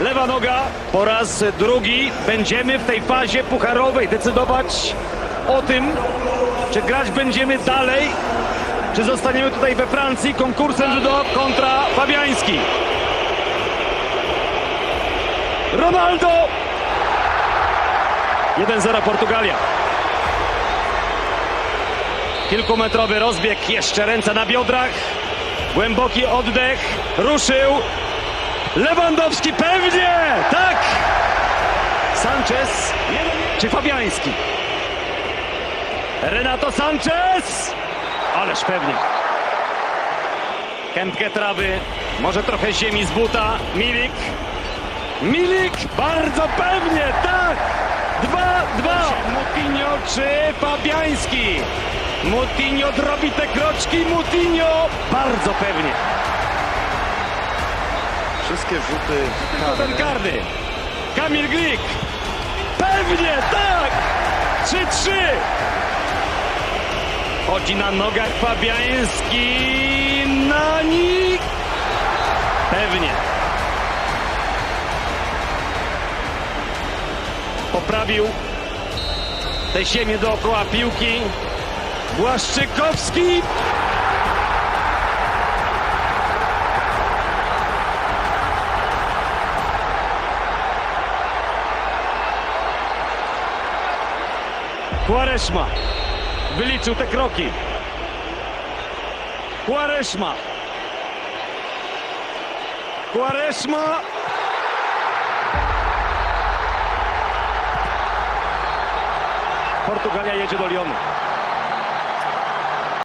Lewa noga. Po raz drugi będziemy w tej fazie pucharowej decydować o tym, czy grać będziemy dalej, czy zostaniemy tutaj we Francji konkursem judo kontra Fabiański. Ronaldo! 1-0 Portugalia. Kilkumetrowy rozbieg, jeszcze ręce na biodrach. Głęboki oddech, ruszył. Lewandowski pewnie! Tak! Sanchez czy Fabiański? Renato Sanchez! Ależ pewnie. Kępkę trawy, może trochę ziemi z buta. Milik. Milik! Bardzo pewnie, tak! Dwa, dwa! Mutinho czy Fabiański? Mutinho drobi te kroczki, Mutinho! Bardzo pewnie. Wszystkie rzuty Ten karny. Kamil Glik. Pewnie, tak! 3-3. Chodzi na nogach Fabiański. Na nich. Pewnie. Poprawił tę ziemię dookoła piłki. Błaszczykowski. Quaresma wyliczył te kroki. Quaresma. Quaresma. Portugalia jedzie do Lyonu.